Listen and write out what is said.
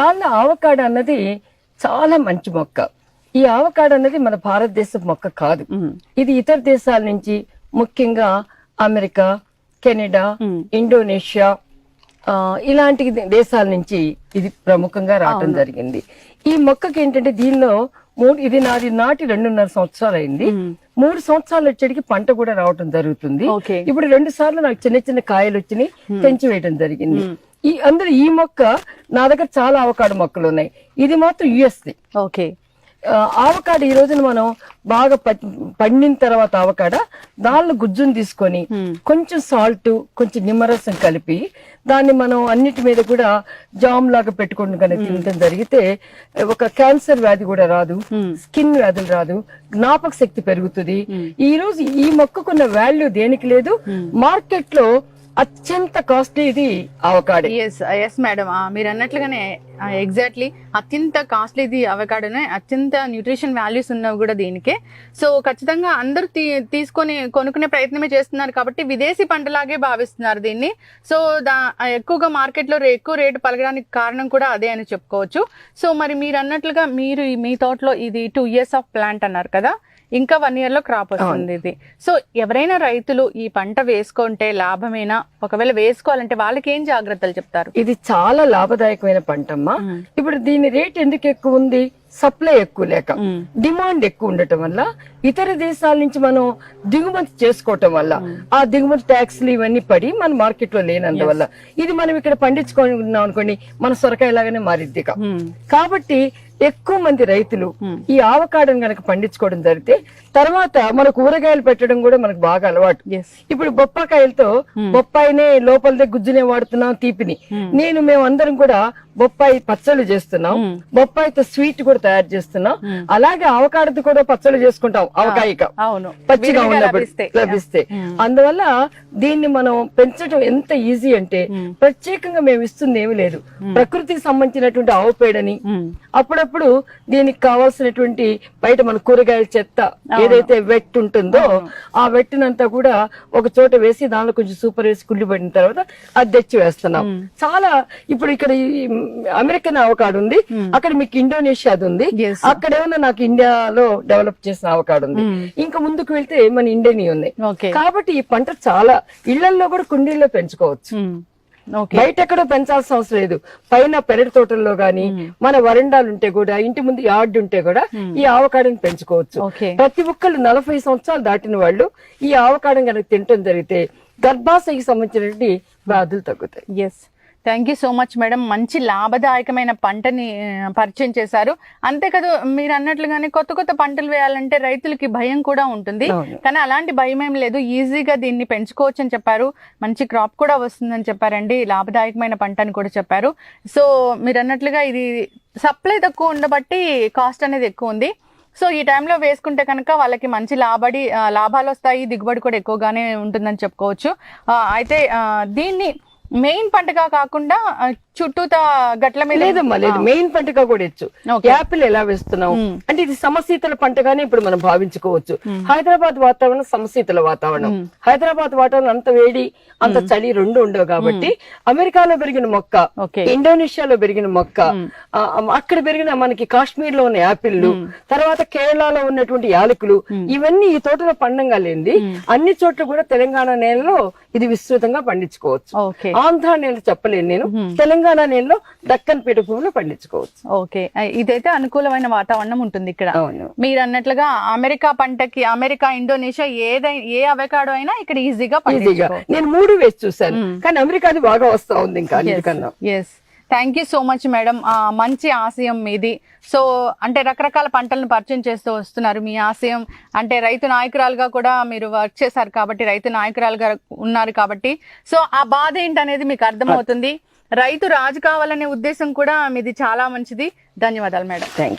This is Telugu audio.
దానిలో ఆవకాడ అన్నది చాలా మంచి మొక్క. ఈ ఆవకాడ అన్నది మన భారతదేశ మొక్క కాదు. ఇది ఇతర దేశాల నుంచి ముఖ్యంగా అమెరికా కెనడా ఇండోనేషియా ఇలాంటి దేశాల నుంచి ఇది ప్రముఖంగా రావటం జరిగింది. ఈ మొక్కకి ఏంటంటే దీనిలో మూడు ఇది నాది నాటి రెండున్నర సంవత్సరాలు అయింది. మూడు సంవత్సరాలు వచ్చేటికి పంట కూడా రావటం జరుగుతుంది. ఇప్పుడు రెండు సార్లు నాకు చిన్న చిన్న కాయలు వచ్చినాయి పెంచి వేయడం జరిగింది. ఈ అందరూ ఈ మొక్క నా దగ్గర చాలా అవకాడు మొక్కలు ఉన్నాయి. ఇది మాత్రం యుఎస్ది ఓకే. ఆవకాడ ఈ రోజున మనం బాగా పండిన తర్వాత ఆవకాడ దానిలో గుజ్జును తీసుకొని కొంచెం సాల్ట్ కొంచెం నిమ్మరసం కలిపి దాన్ని మనం అన్నిటి మీద కూడా జామ్ లాగా పెట్టుకొని కనుక తినడం జరిగితే ఒక క్యాన్సర్ వ్యాధి కూడా రాదు. స్కిన్ వ్యాధులు రాదు. జ్ఞాపక శక్తి పెరుగుతుంది ఈ రోజు ఈ మొక్కకున్న వాల్యూ దేనికి లేదు. మార్కెట్లో అత్యంత కాస్ట్లీ ఇది అవకాడో. ఎస్ ఎస్ మేడం మీరు అన్నట్లుగానే uh, ఎగ్జాక్ట్లీ అత్యంత కాస్ట్లీది అవకాడనే అత్యంత న్యూట్రిషన్ వాల్యూస్ ఉన్నవి కూడా దీనికే. సో ఖచ్చితంగా అందరూ తీ- తీసుకొని కొనుక్కునే ప్రయత్నమే చేస్తున్నారు కాబట్టి విదేశీ పంటలాగే భావిస్తున్నారు దీన్ని. సో దా ఎక్కువగా మార్కెట్లో ఎక్కువ రేటు పలకడానికి కారణం కూడా అదే అని చెప్పుకోవచ్చు. సో మరి మీరు అన్నట్లుగా మీరు మీ తోటలో ఇది టూ ఇయర్స్ ఆఫ్ ప్లాంట్ అన్నారు కదా. ఇంకా వన్ ఇయర్లో క్రాప్ వస్తుంది ఇది. సో ఎవరైనా రైతులు ఈ పంట వేసుకుంటే లాభమేనా? ఒకవేళ వేసుకోవాలంటే వాళ్ళకి ఏం జాగ్రత్తలు చెప్తారు? ఇది చాలా లాభదాయకమైన పంటమ్మా. ఇప్పుడు దీని రేట్ ఎందుకు ఎక్కువ ఉంది? సప్లై ఎక్కువ లేక డిమాండ్ ఎక్కువ ఉండటం వల్ల ఇతర దేశాల నుంచి మనం దిగుమతి చేసుకోవటం వల్ల ఆ దిగుమతి ట్యాక్స్లు ఇవన్నీ పడి మన మార్కెట్లో లేనందువల్ల ఇది మనం ఇక్కడ పండించుకున్నాం అనుకోండి మన సొరకాయ లాగానే మారిద్ది. కాబట్టి ఎక్కువ మంది రైతులు ఈ ఆవకాడను గనక పండించుకోవడం జరిగితే తర్వాత మన కూరగాయలు పెట్టడం కూడా మనకు బాగా అలవాటు. ఇప్పుడు బొప్పాకాయలతో బొప్పాయినే లోపలదే గుజ్జునే వాడుతున్నాం తీపిని. నేను మేము అందరం కూడా బొప్పాయి పచ్చళ్ళు చేస్తున్నాం. బొప్పాయితో స్వీట్ కూడా తయారు చేస్తున్నాం. అలాగే అవకాడతో కూడా పచ్చళ్ళు చేసుకుంటాం అవకాయిక పచ్చిగా ఉన్నప్పుడు లభిస్తే. అందువల్ల దీన్ని మనం పెంచడం ఎంత ఈజీ అంటే ప్రత్యేకంగా మేము ఇస్తుంది ఏమీ లేదు. ప్రకృతికి సంబంధించినటువంటి ఆవు పేడని అప్పుడప్పుడు దీనికి కావాల్సినటువంటి బయట మన కూరగాయల చెత్త ఏదైతే వెట్ ఉంటుందో ఆ వెట్టినంతా కూడా ఒక చోట వేసి దానిలో కొంచెం సూపర్ వేసి కుళ్ళిపడిన తర్వాత అది తెచ్చి వేస్తున్నాం. చాలా ఇప్పుడు ఇక్కడ అమెరికన్ అవకాడు ఉంది. అక్కడ మీకు ఇండోనేషియాది ఉంది. అక్కడ ఏమన్నా నాకు ఇండియాలో డెవలప్ చేసిన అవకాడు ఉంది. ఇంకా ముందుకు వెళ్తే మన ఇండియన్ ఉన్నాయి కాబట్టి ఈ పంట చాలా ఇళ్ళలో కూడా కుండీల్లో పెంచుకోవచ్చు. ఓకే. బయట ఎక్కడో పెంచాల్సిన అవసరం లేదు. పైన పెరటి తోటల్లో గాని మన వరండాలు ఉంటే కూడా ఇంటి ముందు యార్డ్ ఉంటే కూడా ఈ ఆవకాడని పెంచుకోవచ్చు. ప్రతి ఒక్కళ్ళు నలభై సంవత్సరాలు దాటిన వాళ్ళు ఈ ఆవకాడం కనుక తినటం జరిగితే గర్భాశయకి సంబంధించినటువంటి వ్యాధులు తగ్గుతాయి. Yes thank you so much madam మంచి లాభదాయకమైన పంటని పరిచయం చేశారు. అంతే కదా మీరు అన్నట్లుగానే కొత్త కొత్త పంటలు వేయాలంటే రైతులకి భయం కూడా ఉంటుంది. కానీ అలాంటి భయం ఏం లేదు. ఈజీగా దీన్ని పెంచుకోవచ్చు అని చెప్పారు. మంచి క్రాప్ కూడా వస్తుందని చెప్పారండి. లాభదాయకమైన పంట అని కూడా చెప్పారు. సో మీరు అన్నట్లుగా ఇది సప్లై తక్కువ ఉండబట్టి కాస్ట్ అనేది ఎక్కువ ఉంది. సో ఈ టైంలో వేసుకుంటే కనుక వాళ్ళకి మంచి లాభడి లాభాలు వస్తాయి. దిగుబడి కూడా ఎక్కువగానే ఉంటుందని చెప్పుకోవచ్చు. అయితే దీన్ని మెయిన్ పంటగా కాకుండా చుట్టూతా గట్ల మీద లేదమ్మా లేదు. మెయిన్ పంటగా కూడా ఇచ్చు. యాపిల్ ఎలా వేస్తున్నాం అంటే ఇది సమశీతల పంటగానే ఇప్పుడు మనం భావించుకోవచ్చు. హైదరాబాద్ వాతావరణం సమశీతల వాతావరణం. హైదరాబాద్ వాతావరణం అంత వేడి అంత చలి రెండు ఉండవు కాబట్టి అమెరికాలో పెరిగిన మొక్క ఇండోనేషియాలో పెరిగిన మొక్క అక్కడ పెరిగిన మనకి కాశ్మీర్లో ఉన్న యాపిల్లు తర్వాత కేరళలో ఉన్నటువంటి యాలకులు ఇవన్నీ ఈ తోటలో పండంగా లేనిది అన్ని చోట్ల కూడా తెలంగాణ నేలలో ఇది విస్తృతంగా పండించుకోవచ్చు. ఆంధ్ర నేల చెప్పలేను నేను. తెలంగాణ నేలలో దక్కన్ పీఠభూమిలో పండించుకోవచ్చు. ఓకే. ఇదైతే అనుకూలమైన వాతావరణం ఉంటుంది ఇక్కడ. మీరు అన్నట్లుగా అమెరికా పంటకి అమెరికా ఇండోనేషియా ఏదైనా ఏ అవకాడో అయినా ఇక్కడ ఈజీగా ఈజీగా. నేను మూడు వేసి చూశాను. కానీ అమెరికాది బాగా వస్తా ఉంది ఇంకా అన్నిటికన్నా. Yes thank you so much madam మంచి ఆశయం మీది. సో అంటే రకరకాల పంటలను పరిచయం చేస్తూ వస్తున్నారు మీ ఆశయం. అంటే రైతు నాయకురాలుగా కూడా మీరు వర్క్ చేశారు కాబట్టి రైతు నాయకురాలుగా ఉన్నారు కాబట్టి. సో ఆ బాధ ఏంటనేది మీకు అర్థమవుతుంది. రైతు రాజు కావాలనే ఉద్దేశం కూడా మీది చాలా మంచిది. ధన్యవాదాలు మేడం. థ్యాంక్